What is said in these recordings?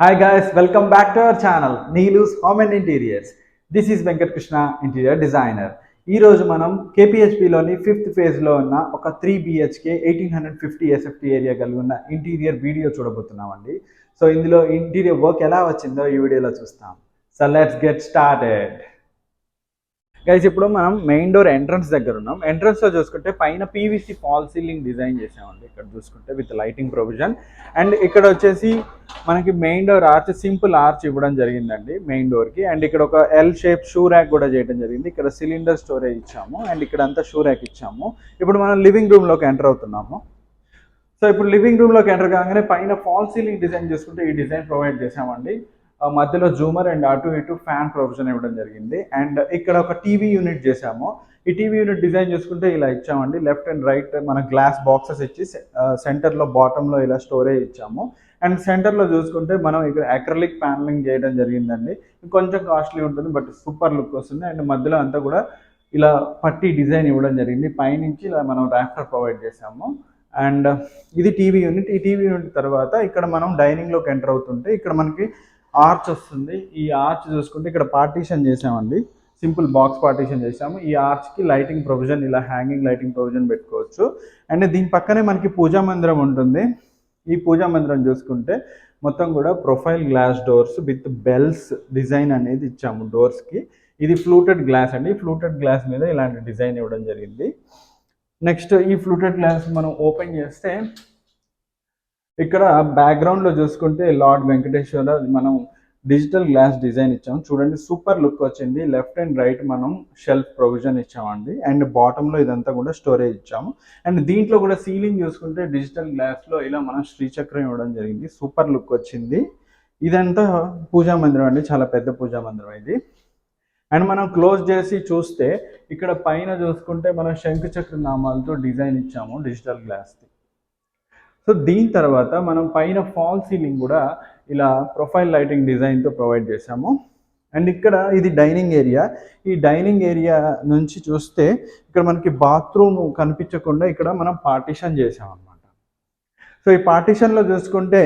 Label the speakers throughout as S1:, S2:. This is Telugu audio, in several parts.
S1: Hi guys welcome back to our channel Neelu's home and interiors this is Venkatakrishna interior designer ఈరోజు ఈ రోజు మనం కేపీహెచ్పిలోని ఫిఫ్త్ ఫేజ్లో ఉన్న ఒక three BHK eighteen hundred fifty SFT area కలిగి ఉన్న ఇంటీరియర్ వీడియో చూడబోతున్నామండి. సో ఇందులో ఇంటీరియర్ వర్క్ ఎలా వచ్చిందో ఈ వీడియోలో చూస్తాం. So let's get started guys ఇప్పుడు మనం మెయిన్ డోర్ ఎంట్రన్స్ దగ్గర ఉన్నాం. ఎంట్రన్స్లో చూసుకుంటే పైన పీవీసీ ఫాల్ సీలింగ్ డిజైన్ చేసామండి. ఇక్కడ చూసుకుంటే విత్ లైటింగ్ ప్రొవిజన్ అండ్ ఇక్కడ వచ్చేసి మనకి main door arch simple arch ఇవ్వడం జరిగిందండి మెయిన్ డోర్కి. అండ్ ఇక్కడ ఒక ఎల్ షేప్ షూ ర్యాక్ కూడా చేయడం జరిగింది. ఇక్కడ సిలిండర్ స్టోరేజ్ ఇచ్చాము. అండ్ ఇక్కడ అంతా షూ ర్యాక్ ఇచ్చాము. ఇప్పుడు మనం లివింగ్ రూమ్లోకి ఎంటర్ అవుతున్నాము. సో ఇప్పుడు లివింగ్ రూమ్లోకి ఎంటర్ కాగానే పైన ఫాల్ సీలింగ్ డిజైన్ చూసుకుంటే ఈ డిజైన్ ప్రొవైడ్ చేసామండి. మధ్యలో జూమర్ అండ్ అటు ఇటు ఫ్యాన్ ప్రొవిజన్ ఇవ్వడం జరిగింది. అండ్ ఇక్కడ ఒక టీవీ యూనిట్ చేసాము ఈ టీవీ యూనిట్ డిజైన్ చూసుకుంటే ఇలా ఇచ్చామండి. లెఫ్ట్ అండ్ రైట్ మన గ్లాస్ బాక్సెస్ ఇచ్చి సెంటర్లో బాటంలో ఇలా స్టోరేజ్ ఇచ్చాము. అండ్ సెంటర్లో చూసుకుంటే మనం ఇక్కడ అక్రలిక్ ప్యానలింగ్ చేయడం జరిగిందండి. కొంచెం కాస్ట్లీ ఉంటుంది బట్ సూపర్ లుక్ వస్తుంది. అండ్ మధ్యలో అంతా కూడా ఇలా పట్టి డిజైన్ ఇవ్వడం జరిగింది. పైనుంచి ఇలా మనం ర్యాఫ్టర్ ప్రొవైడ్ చేసాము అండ్ ఇది టీవీ యూనిట్ ఈ టీవీ యూనిట్ తర్వాత ఇక్కడ మనం డైనింగ్లోకి ఎంటర్ అవుతుంటే ఇక్కడ మనకి ఆర్చ్ వస్తుంది. ఈ ఆర్చ్ చూసుకుంటే ఇక్కడ పార్టీషన్ చేసామండి సింపుల్ బాక్స్ పార్టీషన్ చేసాము ఈ ఆర్చ్కి లైటింగ్ ప్రొవిజన్ ఇలా హ్యాంగింగ్ లైటింగ్ ప్రొవిజన్ పెట్టుకోవచ్చు. అండ్ దీని పక్కనే మనకి పూజా మందిరం ఉంటుంది. ఈ పూజా మందిరం చూసుకుంటే మొత్తం కూడా profile glass doors with bells design అనేది ఇచ్చాము డోర్స్కి. ఇది ఫ్లూటెడ్ గ్లాస్ అండి. ఫ్లూటెడ్ గ్లాస్ మీద ఇలాంటి డిజైన్ ఇవ్వడం జరిగింది. నెక్స్ట్ ఈ ఫ్లూటెడ్ గ్లాస్ మనం ఓపెన్ చేస్తే ఇక్కడ బ్యాక్గ్రౌండ్లో చూసుకుంటే లార్డ్ వెంకటేశ్వర మనం డిజిటల్ గ్లాస్ డిజైన్ ఇచ్చాము. చూడండి సూపర్ లుక్ వచ్చింది. లెఫ్ట్ అండ్ రైట్ మనం షెల్ఫ్ ప్రొవిజన్ ఇచ్చామండి. అండ్ బాటంలో ఇదంతా కూడా స్టోరేజ్ ఇచ్చాము. అండ్ దీంట్లో కూడా సీలింగ్ చూసుకుంటే డిజిటల్ గ్లాస్లో ఇలా మనం శ్రీచక్రం ఇవ్వడం జరిగింది. సూపర్ లుక్ వచ్చింది. ఇదంతా పూజా మందిరం అండి. చాలా పెద్ద పూజా మందిరం ఇది. అండ్ మనం క్లోజ్ చేసి చూస్తే ఇక్కడ పైన చూసుకుంటే మనం శంఖచక్ర నామాలతో డిజైన్ ఇచ్చాము డిజిటల్ గ్లాస్ది సో దీని తర్వాత మనం పైన ఫాల్ సీలింగ్ కూడా ఇలా ప్రొఫైల్ లైటింగ్ డిజైన్తో ప్రొవైడ్ చేసాము అండ్ ఇక్కడ ఇది డైనింగ్ ఏరియా ఈ డైనింగ్ ఏరియా నుంచి చూస్తే ఇక్కడ మనకి బాత్రూమ్ కనిపించకుండా ఇక్కడ మనం పార్టిషన్ చేసాం అనమాట సో ఈ పార్టిషన్లో చూసుకుంటే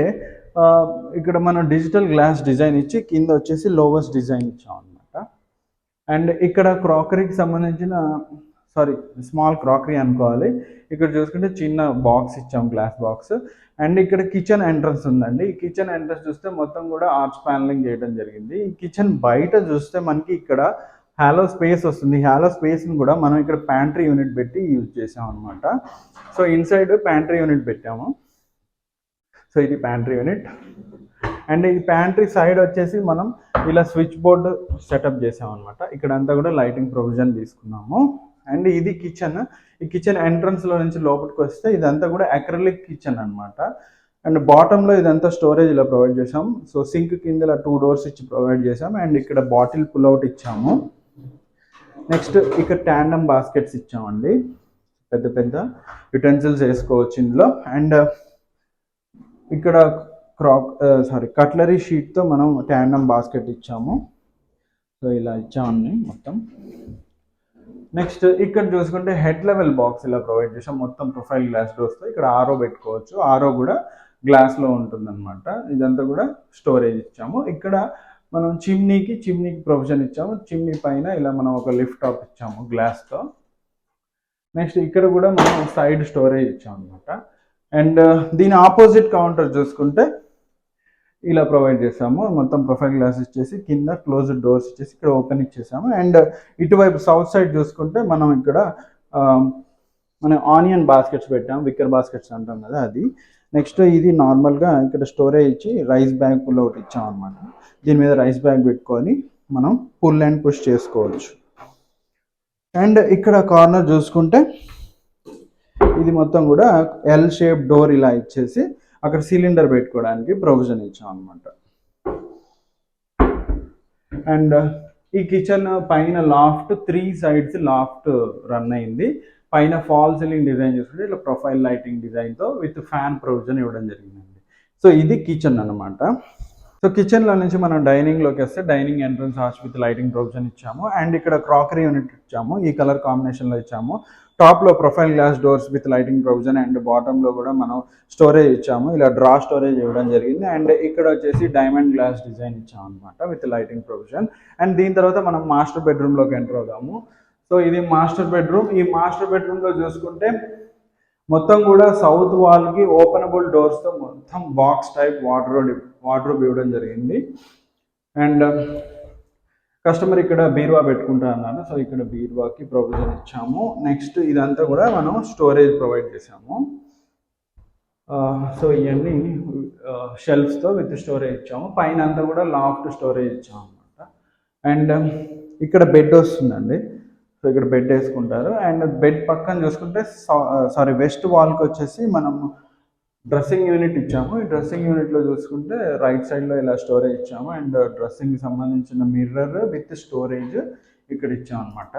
S1: ఇక్కడ మనం డిజిటల్ గ్లాస్ డిజైన్ ఇచ్చి కింద వచ్చేసి లోవెస్ట్ డిజైన్ ఇచ్చాం అనమాట అండ్ ఇక్కడ క్రాకరీకి సంబంధించిన సారీ స్మాల్ క్రాకరీ అనుకోవాలి. ఇక్కడ చూసుకుంటే చిన్న బాక్స్ ఇచ్చాం గ్లాస్ బాక్స్ అండ్ ఇక్కడ కిచెన్ ఎంట్రన్స్ ఉందండి. ఈ కిచెన్ ఎంట్రన్స్ చూస్తే మొత్తం కూడా ఆర్చ్ ప్యానలింగ్ చేయడం జరిగింది. ఈ కిచెన్ బయట చూస్తే మనకి ఇక్కడ హాలో స్పేస్ వస్తుంది. హాలో స్పేస్ని కూడా మనం ఇక్కడ ప్యాంట్రీ యూనిట్ పెట్టి యూజ్ చేసాం అనమాట సో ఇన్సైడ్ ప్యాంట్రీ యూనిట్ పెట్టాము. సో ఇది ప్యాంట్రీ యూనిట్ అండ్ ఈ ప్యాంట్రీ సైడ్ వచ్చేసి మనం ఇలా స్విచ్ బోర్డు సెటప్ చేసాం అనమాట ఇక్కడ అంతా కూడా లైటింగ్ ప్రొవిజన్ తీసుకున్నాము. అండ్ ఇది కిచెన్. ఈ కిచెన్ ఎంట్రన్స్లో నుంచి లోపలికి వస్తే ఇదంతా కూడా అక్రలిక్ కిచెన్ అనమాట అండ్ బాటంలో ఇదంతా స్టోరేజ్ ఇలా ప్రొవైడ్ చేసాం సో సింక్ కింద ఇలా టూ డోర్స్ ఇచ్చి ప్రొవైడ్ చేసాం అండ్ ఇక్కడ బాటిల్ పుల్అవుట్ ఇచ్చాము. నెక్స్ట్ ఇక్కడ ట్యాండమ్ బాస్కెట్స్ ఇచ్చామండి. పెద్ద పెద్ద యుటెన్సిల్స్ వేసుకోవచ్చు ఇందులో. అండ్ ఇక్కడ క్రాక్ సారీ కట్లరీ షీట్తో మనం ట్యాండమ్ బాస్కెట్ ఇచ్చాము. సో ఇలా ఇచ్చామండి మొత్తం. నెక్స్ట్ ఇక్కడ చూసుకుంటే హెడ్ లెవెల్ బాక్స్ ఇలా ప్రొవైడ్ చేసాం. మొత్తం ప్రొఫైల్ గ్లాస్ డోర్స్తో ఇక్కడ ఆరో పెట్టుకోవచ్చు. ఆరో కూడా గ్లాస్లో ఉంటుందన్నమాట. ఇదంతా కూడా స్టోరేజ్ ఇచ్చాము. ఇక్కడ మనం చిమ్నీకి చిమ్నీకి ప్రొవిజన్ ఇచ్చాము. చిమ్నీ పైన ఇలా మనం ఒక లిఫ్ట్ టాప్ ఇచ్చాము గ్లాస్తో నెక్స్ట్ ఇక్కడ కూడా మనం సైడ్ స్టోరేజ్ ఇచ్చాం అనమాట అండ్ దీని ఆపోజిట్ కౌంటర్ చూసుకుంటే ఇలా ప్రొవైడ్ చేసాము మొత్తం ప్రొఫైల్ గ్లాస్ ఇచ్చేసి కింద క్లోజ్డ్ డోర్స్ ఇచ్చేసి ఇక్కడ ఓపెన్ ఇచ్చేసాము. అండ్ ఇటువైపు సౌత్ సైడ్ చూసుకుంటే మనం ఇక్కడ మన మనం ఆనియన్ బాస్కెట్స్ పెట్టాం. విక్కర్ బాస్కెట్స్ అంటాం కదా అది. నెక్స్ట్ ఇది నార్మల్గా ఇక్కడ స్టోరేజ్ ఇచ్చి రైస్ బ్యాగ్ పుల్ అవుట్ ఇచ్చాం అనమాట దీని మీద రైస్ బ్యాగ్ పెట్టుకొని మనం పుల్ అండ్ పుష్ చేసుకోవచ్చు. అండ్ ఇక్కడ కార్నర్ చూసుకుంటే ఇది మొత్తం కూడా ఎల్ షేప్ డోర్ ఇలా ఇచ్చేసి అక్కడ సిలిండర్ పెట్టుకోవడానికి ప్రొవిజన్ ఇచ్చాం అనమాట అండ్ ఈ కిచెన్ పైన loft three sides loft run అయింది. పైన ఫాల్ సీలింగ్ డిజైన్ చేసుకుంటే ఇట్లా ప్రొఫైల్ లైటింగ్ డిజైన్తో విత్ ఫ్యాన్ ప్రొవిజన్ ఇవ్వడం జరిగిందండి. సో ఇది కిచెన్ అన్నమాట. సో కిచెన్లో నుంచి మనం డైనింగ్లోకి వస్తే dining entrance hatch with lighting provision ఇచ్చాము. అండ్ ఇక్కడ క్రాకరీ యూనిట్ ఇచ్చాము. ఈ కలర్ కాంబినేషన్లో ఇచ్చాము. టాప్లో profile glass doors with lighting provision and బాటంలో కూడా మనం స్టోరేజ్ ఇచ్చాము. ఇలా డ్రా స్టోరేజ్ ఇవ్వడం జరిగింది. అండ్ ఇక్కడ వచ్చేసి డైమండ్ గ్లాస్ డిజైన్ ఇచ్చాము అనమాట విత్ లైటింగ్ ప్రొవిజన్ అండ్ దీని తర్వాత మనం మాస్టర్ బెడ్రూమ్లోకి ఎంటర్ అవుదాము. సో ఇది మాస్టర్ బెడ్రూమ్ ఈ మాస్టర్ బెడ్రూమ్లో చూసుకుంటే మొత్తం కూడా సౌత్ వాల్కి ఓపెనబుల్ డోర్స్తో మొత్తం బాక్స్ టైప్ వాటర్ వాటర్ ఇవ్వడం జరిగింది. అండ్ కస్టమర్ ఇక్కడ బీరువా పెట్టుకుంటా అన్నారు సో ఇక్కడ బీరువాకి ప్రొవిజన్ ఇచ్చాము. నెక్స్ట్ ఇదంతా కూడా మనం స్టోరేజ్ ప్రొవైడ్ చేసాము సో ఇవన్నీ షెల్ఫ్స్తో విత్ స్టోరేజ్ ఇచ్చాము. పైన అంతా కూడా లాఫ్ట్ స్టోరేజ్ ఇచ్చాము అనమాట అండ్ um, ఇక్కడ బెడ్ వస్తుందండి. సో ఇక్కడ బెడ్ వేసుకుంటారు. అండ్ బెడ్ పక్కన చూసుకుంటే సారీ వెస్ట్ వాల్కి వచ్చేసి మనం డ్రెస్సింగ్ యూనిట్ ఇచ్చాము. ఈ డ్రెస్సింగ్ యూనిట్లో చూసుకుంటే రైట్ సైడ్లో ఇలా స్టోరేజ్ ఇచ్చాము. అండ్ డ్రెస్సింగ్కి సంబంధించిన మిర్రర్ విత్ స్టోరేజ్ ఇక్కడ ఇచ్చాం అనమాట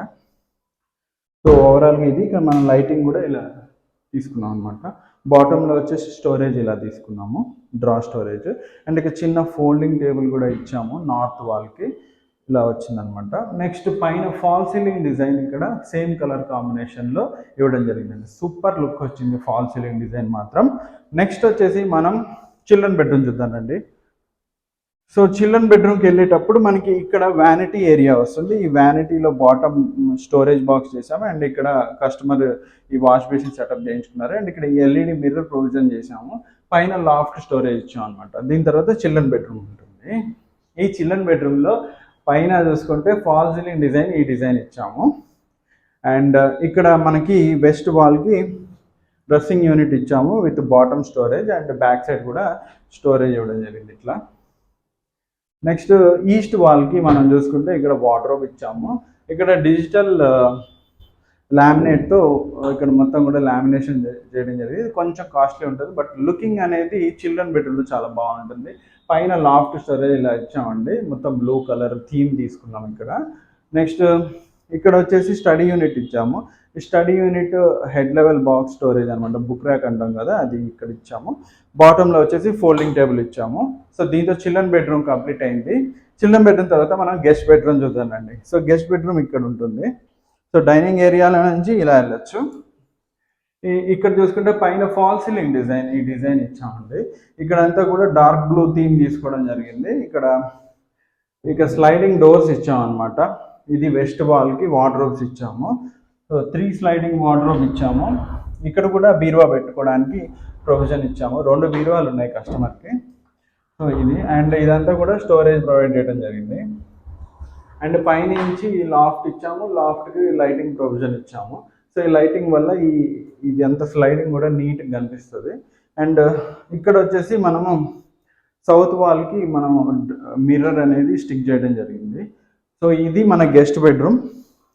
S1: సో ఓవరాల్గా ఇది. ఇక్కడ మనం లైటింగ్ కూడా ఇలా తీసుకున్నాం అనమాట బాటంలో వచ్చేసి స్టోరేజ్ ఇలా తీసుకున్నాము. Draw storage. అండ్ ఇక్కడ చిన్న ఫోల్డింగ్ టేబుల్ కూడా ఇచ్చాము నార్త్ వాల్కి. ఇలా వచ్చిందనమాట. నెక్స్ట్ పైన ఫాల్ సీలింగ్ డిజైన్ ఇక్కడ సేమ్ కలర్ కాంబినేషన్లో ఇవ్వడం జరిగిందండి. సూపర్ లుక్ వచ్చింది ఫాల్ సీలింగ్ డిజైన్ మాత్రం. నెక్స్ట్ వచ్చేసి మనం చిల్డ్రన్ బెడ్రూమ్ చూద్దామండి. సో చిల్డ్రన్ బెడ్రూమ్కి వెళ్ళేటప్పుడు మనకి ఇక్కడ వ్యానిటీ ఏరియా వస్తుంది. ఈ వ్యానిటీలో బాటమ్ స్టోరేజ్ బాక్స్ చేసాము అండ్ ఇక్కడ కస్టమర్ ఈ వాష్ బేసిన్ సెటప్ చేయించుకున్నారు. అండ్ ఇక్కడ ఎల్ఈడి మిర్రర్ ప్రొవిజన్ చేసాము పైన లాఫ్ట్ స్టోరేజ్ ఇచ్చాం అనమాట. దీని తర్వాత చిల్డ్రన్ బెడ్రూమ్ ఉంటుంది. ఈ చిల్డ్రన్ బెడ్రూమ్లో పైన చూసుకుంటే ఫాల్ సీలింగ్ డిజైన్ ఈ డిజైన్ ఇచ్చాము. అండ్ uh, ఇక్కడ మనకి వెస్ట్ వాల్కి డ్రెస్సింగ్ యూనిట్ ఇచ్చాము with bottom storage and back side కూడా స్టోరేజ్ ఇవ్వడం జరిగింది ఇట్లా. నెక్స్ట్ ఈస్ట్ వాల్కి మనం చూసుకుంటే ఇక్కడ వార్డ్రోబ్ ఇచ్చాము. ఇక్కడ డిజిటల్ లామినేట్తో uh, uh, ఇక్కడ మొత్తం కూడా లామినేషన్ చేయడం జరిగింది. కొంచెం కాస్ట్లీ ఉంటుంది బట్ లుకింగ్ అనేది చిల్డ్రన్ బెడ్రూమ్లో చాలా బాగుంటుంది. పైన లాఫ్ట్ స్టోరేజ్ ఇలా ఇచ్చామండి. మొత్తం బ్లూ కలర్ థీమ్ తీసుకున్నాం ఇక్కడ. నెక్స్ట్ ఇక్కడ వచ్చేసి స్టడీ యూనిట్ ఇచ్చాము. ఈ study unit head level box storage అనమాట బుక్ ర్యాక్ అంటాం కదా అది ఇక్కడ ఇచ్చాము. బాటంలో వచ్చేసి ఫోల్డింగ్ టేబుల్ ఇచ్చాము. సో దీంతో చిల్డ్రన్ బెడ్రూమ్ కంప్లీట్ అయింది. చిల్డ్రన్ బెడ్రూమ్ తర్వాత మనం గెస్ట్ బెడ్రూమ్ చూద్దామండి. సో గెస్ట్ బెడ్రూమ్ ఇక్కడ ఉంటుంది. సో డైనింగ్ ఏరియాలో నుంచి ఇలా వెళ్ళొచ్చు. ఇక్కడ చూసుకుంటే పైన ఫాల్ సీలింగ్ డిజైన్ ఈ డిజైన్ ఇచ్చామండి. ఇక్కడ అంతా కూడా డార్క్ బ్లూ థీమ్ తీసుకోవడం జరిగింది. ఇక్కడ ఇక స్లైడింగ్ డోర్స్ ఇచ్చామన్నమాట. అనమాట ఇది వెస్ట్ వాల్కి వార్డ్రోబ్స్ ఇచ్చాము. సో త్రీ స్లైడింగ్ వార్డ్రోబ్ ఇచ్చాము. ఇక్కడ కూడా బీరువా పెట్టుకోవడానికి ప్రొవిజన్ ఇచ్చాము. రెండు బీరువాలు ఉన్నాయి కస్టమర్కి సో ఇది. అండ్ ఇదంతా కూడా స్టోరేజ్ ప్రొవైడ్ చేయడం జరిగింది. అండ్ పైనుంచి లాఫ్ట్ ఇచ్చాము. లాఫ్ట్కి లైటింగ్ ప్రొవిజన్ ఇచ్చాము. సో ఈ లైటింగ్ వల్ల ఈ ఇది అంత స్లైడింగ్ కూడా నీట్గా కనిపిస్తుంది. అండ్ uh, ఇక్కడ వచ్చేసి మనము సౌత్ వాల్కి మనం మిర్రర్ అనేది స్టిక్ చేయడం జరిగింది. సో ఇది మన గెస్ట్ బెడ్రూమ్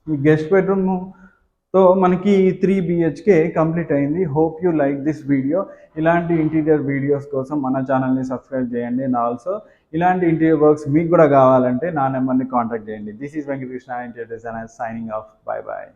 S1: ఈ గెస్ట్ బెడ్రూమ్తో మనకి త్రీ బిహెచ్కే కంప్లీట్ అయింది. Hope you like this video ఇలాంటి ఇంటీరియర్ వీడియోస్ కోసం మన ఛానల్ని సబ్స్క్రైబ్ చేయండి. అండ్ ఆల్సో ఇలాంటి ఇంటీరియర్ వర్క్స్ మీకు కూడా కావాలంటే నా నెంబర్ని కాంటాక్ట్ చేయండి. This is Venkatakrishna interior designer signing off bye bye